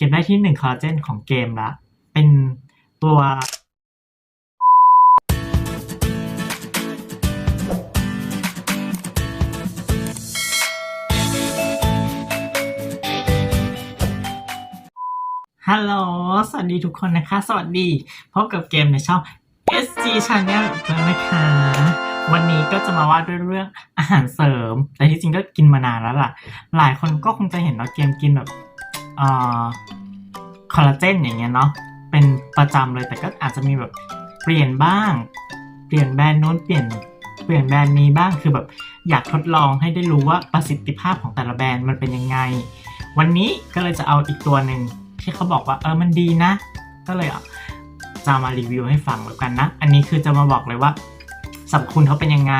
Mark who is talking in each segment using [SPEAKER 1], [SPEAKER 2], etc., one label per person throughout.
[SPEAKER 1] เก็บได้ที่หนึ่งคอลลาเจนของเกมละ เป็นตัวฮัลโหล สวัสดีทุกคนนะคะ สวัสดี พบกับเกมในช่อง SG Channel อีกแล้วนะคะ วันนี้ก็จะมาว่าด้วยเรื่องอาหารเสริม แต่ที่จริงก็กินมานานแล้วล่ะ หลายคนก็คงจะเห็นว่าเกมกินแบบ คอลลาเจนอย่างเงี้ยเนาะเป็นประจำเลยแต่ก็อาจจะมีแบบเปลี่ยนบ้าง เปลี่ยนแบรนด์โน้นเปลี่ยนเปลี่ยนแบรนด์นี้บ้างคือแบบอยากทดลองให้ได้รู้ว่าประสิทธิภาพของแต่ละแบรนด์มันเป็นยังไง วันนี้ก็เลยจะเอาอีกตัวหนึ่งที่เขาบอกว่าเออมันดีนะ ก็เลยเอาจะมารีวิวให้ฟังแล้วกันนะ อันนี้คือจะมาบอกเลยว่าสรรพคุณเขาเป็นยังไง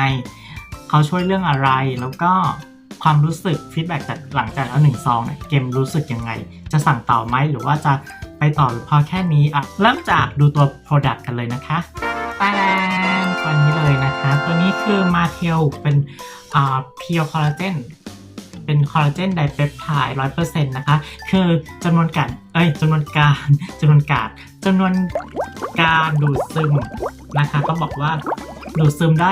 [SPEAKER 1] เขาช่วยเรื่องอะไรแล้วก็ ความรู้สึกฟีดแบ็กจากหลังจากแล้วหนึ่งซองเนี่ยเกมรู้สึกยังไง จะสั่งต่อไหมหรือว่าจะไปต่อหรือพอแค่นี้อะเริ่มจากดูตัว Product กันเลยนะคะตาแดงตัวนี้เลยนะคะ ตัวนี้คือมาเทลเป็นอ่าเพียวคอลลาเจนเป็นคอลลาเจนไดเปปไทด์ร้อยเปอร์เซ็นต์นะคะ คือจำนวนการเอ้ยจำนวนการจำนวนการจำนวนการดูดซึมนะคะ ก็บอกว่าดูดซึมได้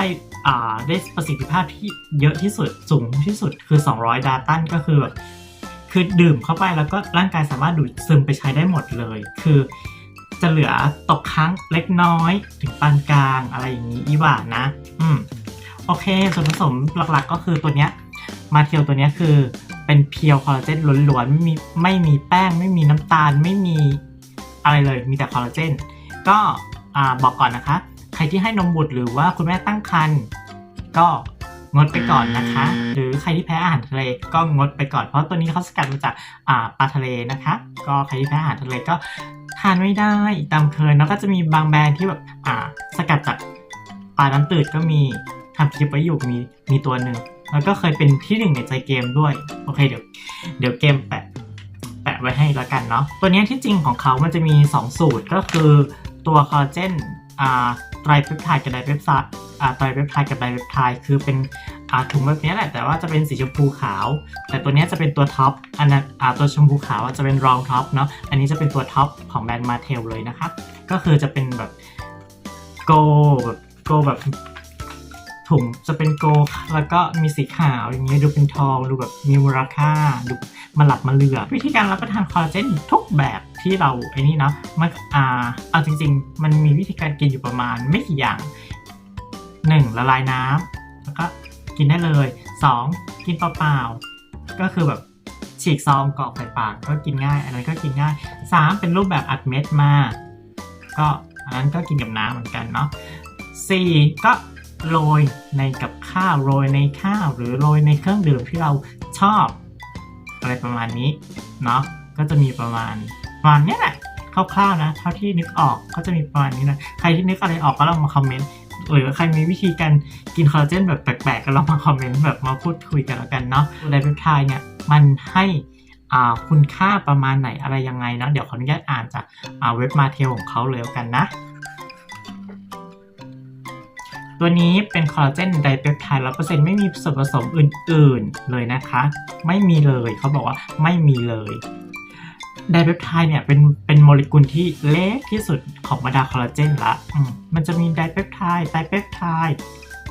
[SPEAKER 1] ได้ประสิทธิภาพที่เยอะที่สุดสูงที่สุดคือ 200 ดาตันก็คือแบบคือดื่มเข้าไปแล้วก็ร่างกายสามารถดูดซึมไปใช้ได้หมดเลย คือจะเหลือตกค้างเล็กน้อยถึงปานกลางอะไรอย่างนี้อีหว่านะ อืมโอเค ส่วนผสมหลักๆก็คือตัวเนี้ยมาเทียวตัวเนี้ยคือเป็นเพียวคอลลาเจนล้วนๆ ไม่มีไม่มีแป้ง ไม่มีน้ำตาลไม่มีอะไรเลยมีแต่คอลลาเจนก็อ่าบอกก่อนนะคะ ใครที่ให้นมบุตรหรือว่าคุณแม่ตั้งครรภ์ก็งดไปก่อนนะคะ หรือใครที่แพ้อาหารทะเลก็งดไปก่อน เพราะตัวนี้เขาสกัดมาจากอ่าปลาทะเลนะคะ ก็ใครที่แพ้อาหารทะเลก็ทานไม่ได้ตามเคยแล้วก็จะมีบางแบรนด์ที่แบบอ่าสกัดจากปลาน้ำตืดก็มีทำคลิปไว้อยู่มีมีตัวหนึ่งแล้วก็เคยเป็นที่หนึ่งในใจเกมด้วย โอเคเดี๋ยวเดี๋ยวเกมแปะแปะไว้ให้แล้วกันเนาะตัวเนี้ยที่จริงของเขามันจะมี 2 สูตรก็คือตัวคอลลาเจนอ่า ไตรเปปไทด์กับไดเปปไทด์อ่าไตรเปปไทด์กับไดเปปไทด์คือเป็นถุงแบบนี้แหละแต่ว่าจะเป็นสีชมพูขาว แต่ตัวนี้จะเป็นตัวท็อปอันนั้นตัวชมพูขาวจะเป็นรองท็อปเนาะอันนี้จะเป็นตัวท็อปของแบรนด์มาเทลเลยนะคะก็คือจะเป็นแบบโกแบบโกแบบ ถุงจะเป็นโกลแล้วก็มีสีขาวอย่างเงี้ยดูเป็นทองดูแบบมีมูลค่าดูมาหลับมาเลือวิธีการรับประทานคอลลาเจนทุกแบบที่เราไอ้นี่เนาะมันอ่าเอาจริง ๆ มันมีวิธีการกินอยู่ประมาณไม่กี่อย่าง 1. ละลายน้ำแล้วก็กินได้เลย 2. กินเปล่าๆก็คือแบบฉีกซองกรอกใส่ปากก็กินง่ายอันนั้นก็กินง่าย 3. เป็นรูปแบบอัดเม็ดมา ก็อันนั้นก็กินกับน้ำเหมือนกันเนาะ 4. ก็ โรยในกับข้าวโรยในข้าวหรือโรยในเครื่องดื่มที่เราชอบ อะไรประมาณนี้เนาะก็จะมีประมาณประมาณนี้แหละคร่าวๆนะเท่าที่นึกออกก็จะมีประมาณนี้นะใครที่นึกอะไรออกก็ลองมาคอมเมนต์หรือใครมีวิธีการกินคอลลาเจนแบบแปลกๆก็ลองมาคอมเมนต์แบบมาพูดคุยกันแล้วกันเนาะไดเปปไทด์เนี่ยมันให้อ่าคุณค่าประมาณไหนอะไรยังไงเนาะเดี๋ยวขออนุญาตอ่านจากอ่าเว็บมาเทลของเขาเลยกันนะ ตัวนี้เป็นคอลลาเจนไดเปปไทด์ร้อเปอร์เซ็นต์ไม่มีส่วนผสมอื่นๆเลยนะคะ ไม่มีเลยเขาบอกว่าไม่มีเลยไดเปปไทด์เนี่ยเป็นเป็นโมเลกุลที่เล็กที่สุดของบรรดาคอลลาเจนละมมันจะมีไดเปปไทด์ไตเปปไทด์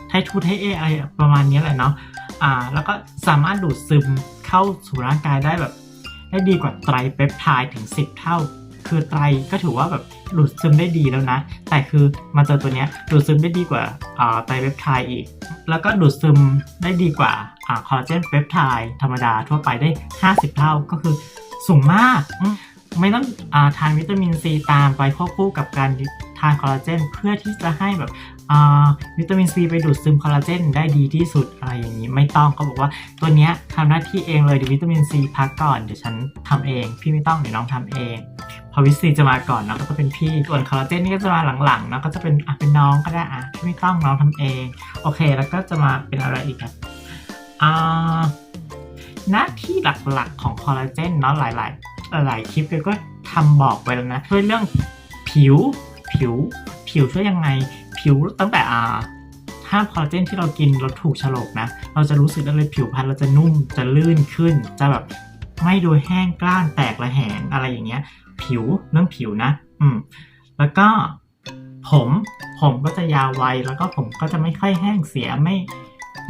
[SPEAKER 1] ไททูไทเออะไรประมาณนี้แหละเนาะอ่าแล้วก็สามารถดูดซึมเข้าสู่ร่างกายได้แบบ ได้ดีกว่าไตรเปปไทด์ถึง 10 เท่า คือไตรก็ถือว่าแบบดูดซึมได้ดีแล้วนะ แต่คือมาเจอตัวเนี้ยดูดซึมได้ดีกว่าไตรเปปไทด์อีก แล้วก็ดูดซึมได้ดีกว่าคอลลาเจนเปปไทด์ธรรมดาทั่วไปได้ 50 เท่าก็คือสูงมาก ไม่ต้องอาทานวิตามินซีตามไปควบคู่กับการทานคอลลาเจนเพื่อที่จะให้แบบวิตามินซีไปดูดซึมคอลลาเจนได้ดีที่สุดอะไรอย่างนี้ไม่ต้องเขาบอกว่าตัวเนี้ยทำหน้าที่เองเลยเดี๋ยววิตามินซีพักก่อนเดี๋ยวฉันทำเอง พี่ไม่ต้องเดี๋ยวน้องทำเอง อวิตซีจะมาก่อนเนาะก็จะเป็นพี่ส่วนคอลลาเจนนี่ก็จะมาหลังๆเนาะก็จะเป็นอะเป็นน้องก็ได้อะไม่ต้องน้องทำเอง โอเค แล้วก็จะมาเป็นอะไรอีกครับอ่าหน้าที่หลักๆของคอลลาเจนเนาะหลายๆ หลายคลิปก็ทำบอกไว้แล้วนะช่วยเรื่องผิวผิว ผิวช่วยยังไงผิวตั้งแต่อ่าถ้าคอลลาเจนที่เรากินเราถูกฉลกนะ เราจะรู้สึกได้เลยผิวพรรณเราจะนุ่มจะลื่นขึ้น จะแบบ ไม่ดูแห้งกล้านแตกระแหงอะไรอย่างเงี้ย ผิวเรื่องผิวนะ อืม แล้วก็ผมผมก็จะยาวไวแล้วก็ผมก็จะไม่ค่อยแห้งเสียไม่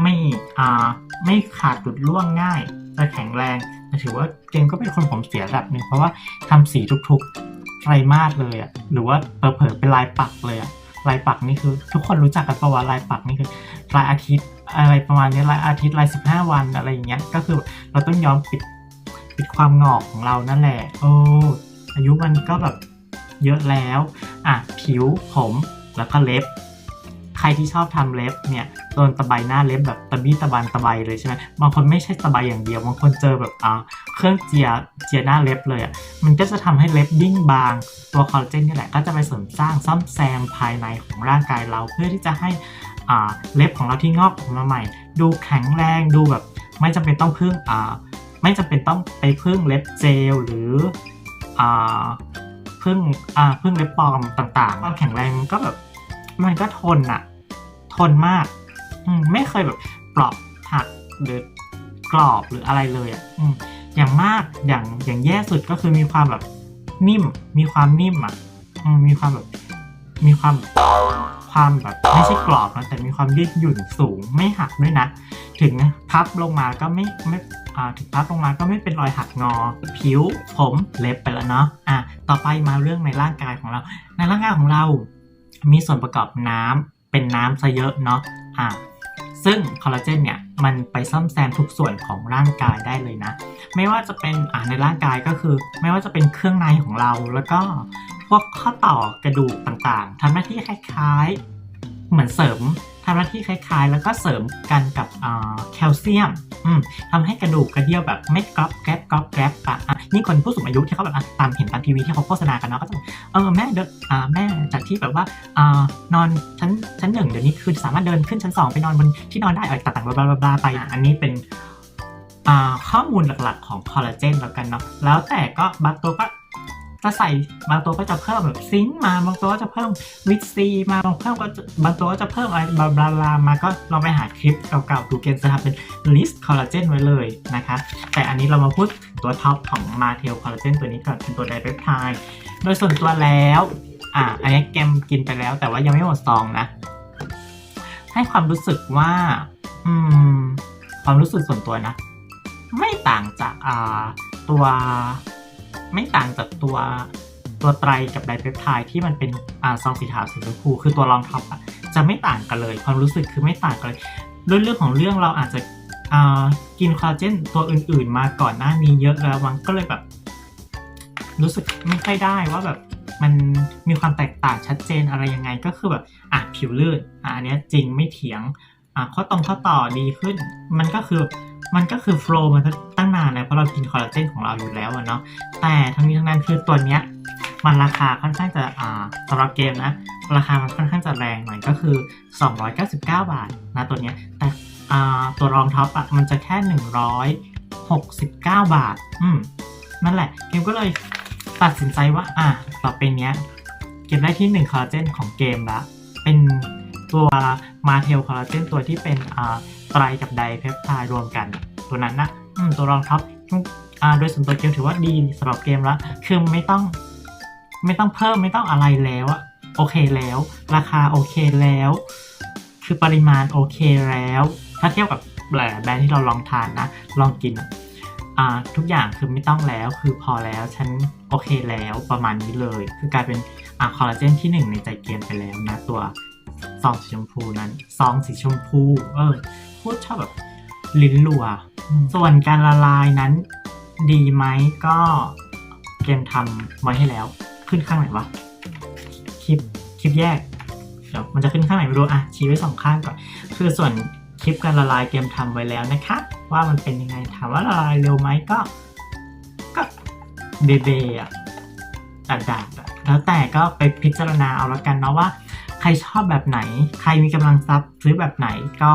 [SPEAKER 1] ไม่อ่าไม่ขาดหลุดร่วงง่ายจะแข็งแรงแต่ถือว่าเกมก็เป็นคนผมเสียระดับหนึ่งเพราะว่าทำสีทุกๆไตรมาสเลยอะหรือว่าเผลอๆเป็นลายปักเลยอะลายปักนี่คือ ทุกคนรู้จักกันปะว่าลายปักนี่คือลายอาทิตย์อะไรประมาณนี้ลายอาทิตย์ลายสิบห้าวันอะไรอย่างเงี้ยก็คือเราต้องย้อมปิด ปิดความงอกของเรานั่นแหละโอ้อายุมันก็แบบเยอะแล้ว อะ ผิวผมแล้วก็เล็บ ใครที่ชอบทำเล็บเนี่ยโดนตะไบหน้าเล็บแบบตะบี้ตะบันตะไบเลยใช่ไหมบางคนไม่ใช่ตะไบอย่างเดียว บางคนเจอแบบอ่าเครื่องเจียเจียหน้าเล็บเลยอะมันก็จะทำให้เล็บยิ่งบาง ตัวคอลลาเจนนี่แหละก็จะไปเสริมสร้างซ่อมแซมภายในของร่างกายเราเพื่อที่จะให้อ่าเล็บของเราที่งอกออกมาใหม่ ดูแข็งแรงดูแบบไม่จำเป็นต้องพึ่งอ่า ไม่จำเป็นต้องไปพึ่งเล็บเจลหรืออ่าพึ่งอ่าพึ่งเล็บปลอมต่างๆความแข็งแรงมันก็แบบมันก็ทนอะทนมากอมไม่เคยแบบปลอกหักหรือกรอบหรืออะไรเลยอะออย่างมากอย่างอย่างแย่สุดก็คือมีความแบบนิ่ม มีความนิ่มอะอมมีความแบบมีความ ความแบบไม่ใช่กรอบนะแต่มีความยืดหยุ่นสูงไม่หักด้วยนะ ถึงพับลงมาก็ไม่ไม่ถึงพับลงมาก็ไม่เป็นรอยหักงอ ผิว ผมเล็บไปแล้วเนาะอะต่อไปมาเรื่องในร่างกายของเรา ในร่างกายของเรา มีส่วนประกอบน้ำเป็นน้ำซะเยอะเนาะอะซึ่งคอลลาเจนเนี่ยมันไปซ่อมแซมทุกส่วนของร่างกายได้เลยนะ ไม่ว่าจะเป็นอ่าในร่างกายก็คือ ไม่ว่าจะเป็นเครื่องในของเราแล้วก็ พวกข้อต่อกระดูกต่างๆทำหน้าที่คล้ายๆ เหมือนเสริมทำหน้าที่คล้ายๆ แล้วก็เสริมกันกับแคลเซียมทำให้กระดูกกระเดี่ยวแบบไม่กรอบแกรบกรอบแกรบอะนี่คนผู้สูงอายุที่เขาแบบตามเห็นตามทีวีที่เขาโฆษณากันเนาะก็จะเออแม่เดินอ่าแม่จากที่แบบว่าอนอนชั้นชั้นหนึ่งเดี๋ยวนี้คือสามารถเดินขึ้นชั้นสองไปนอนบนที่นอนได้อะไรต่างๆบลาบลาไปอันนี้เป็นข้อมูลหลักๆของคอลลาเจนแล้วกันเนาะแล้วแต่ก็บางตัวก็ จะใส่บางตัวก็จะเพิ่มแบบซิงมาบางตัวก็จะเพิ่มวิตซีมาบางเพิ่มก็บางตัวก็จะเพิ่มอะไรบลาบลาลามาก็ลองไปหาคลิปเก่าๆดูเกณฑ์จะทำเป็นลิสต์คอลลาเจนไว้เลยนะคะ แต่อันนี้เรามาพูดตัวท็อปของมาเทลคอลลาเจนตัวนี้ก่อนเป็นตัวไดเปปไทด์โดยส่วนตัวแล้วอ่าอันนี้แกมกินไปแล้วแต่ว่ายังไม่หมดซองนะ ให้ความรู้สึกว่าอืมความรู้สึกส่วนตัวนะ ไม่ต่างจากอ่าตัว ไม่ต่างจากตัวตัวไตรกับไดเปปไทด์ที่มันเป็นอ่าซองสีขาวสีชมพูคือตัวรองท็อปอะจะไม่ต่างกันเลย ความรู้สึกคือไม่ต่างกันเลยด้วยเรื่องของเรื่องเราอาจจะอ่ากินคอลลาเจนตัวอื่นๆ มาก่อนหน้านี้เยอะแล้วมันก็เลยแบบ รู้สึกไม่ค่อยได้ว่าแบบมันมีความแตกต่างชัดเจนอะไรยังไงก็คือแบบอะผิวลื่นอะอันเนี้ยจริงไม่เถียงอะข้อตรงข้อต่อดีขึ้น มันก็คือ มันก็คือโฟล์มันตั้งนานแล้วเพราะเรากินคอลลาเจนของเราอยู่แล้วเนาะแต่ทั้งนี้ทั้งนั้นคือตัวเนี้ยมันราคาค่อนข้างจะอ่าสำหรับเกมนะ ราคามันค่อนข้างจะแรงหน่อยก็คือ 299 บาทนะตัวเนี้ยแต่อ่าตัวรองท็อปอะมันจะแค่ 169 บาท อืมนั่นแหละ เกมก็เลยตัดสินใจว่าอะต่อไปเนี้ยเกมได้ที่ 1 คอลลาเจนของเกมละเป็นตัวมาเทลคอลลาเจนตัวที่เป็นอ่าไตรกับไดเพปไทด์รวมกัน ตัวนั้นนะอืมตัวรองท็อปอ่าโดยส่วนตัวเกมถือว่าดีสำหรับเกมละคือไม่ต้อง ไม่ต้องเพิ่มไม่ต้องอะไรแล้วอะโอเคแล้ว ราคาโอเคแล้ว คือปริมาณโอเคแล้ว ถ้าเทียบกับแบรนด์ที่เราลองทานนะ ลองกินอะอ่าทุกอย่างคือไม่ต้องแล้วคือพอแล้วฉันโอเคแล้วประมาณนี้เลย คือกลายเป็นอ่าคอลลาเจนที่หนึ่งในใจเกมไปแล้วนะตัวซองสีชมพูนั้นซองสีชมพู เออพูดชอบแบบ ลิ้นรัวอืมส่วนการละลายนั้น ดีไหมก็เกมทำไว้ให้แล้ว ขึ้นข้างไหนวะ คลิปคลิปแยก เดี๋ยวมันจะขึ้นข้างไหนไม่รู้อะชี้ไว้สองข้างก่อน คือส่วนคลิปการละลายเกมทำไว้แล้วนะคะ ว่ามันเป็นยังไงถามว่าละลายเร็วไหมก็ ก็เบเบอะดัดดัดอะแล้วแต่ก็ไปพิจารณาเอาละกันเนาะว่า ใครชอบแบบไหน ใครมีกำลังทรัพย์ซื้อแบบไหนก็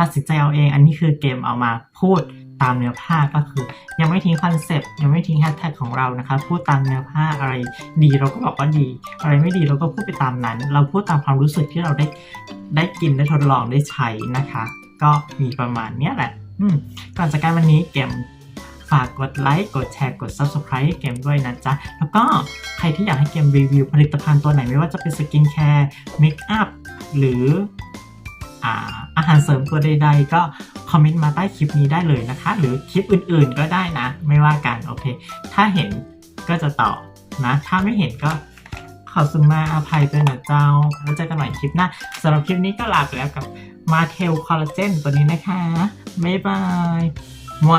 [SPEAKER 1] ตัดสินใจเอาเอง อันนี้คือเกมเอามาพูดตามเนื้อผ้าก็คือ ยังไม่ทิ้งคอนเซปต์ยังไม่ทิ้งแฮชแท็กของเรานะคะ พูดตามเนื้อผ้าอะไรดีเราก็บอกว่าดี อะไรไม่ดีเราก็พูดไปตามนั้น เราพูดตามความรู้สึกที่เราได้ได้กินได้ทดลองได้ใช้นะคะ ก็มีประมาณนี้แหละก่อนจากการวันนี้เกมฝากกดไลค์ กดแชร์ กด Subscribe ให้เกมด้วยนะจ๊ะ แล้วก็ใครที่อยากให้เกมรีวิวผลิตภัณฑ์ตัวไหนไม่ว่าจะเป็นสกินแคร์เมคอัพหรืออ่า อาหารเสริมตัวใดๆ ก็คอมเมนต์มาใต้คลิปนี้ได้เลยนะคะ หรือคลิปอื่นๆก็ได้นะ ไม่ว่ากันโอเค ถ้าเห็นก็จะตอบนะ ถ้าไม่เห็นก็ขอสุมาอภัยด้วยนะเจ้า แล้วเจอกันใหม่คลิปหน้าสำหรับคลิปนี้ก็ลาไปแล้วกับมาเทลคอลลาเจนตัวนี้นะคะ บ๊ายบายมว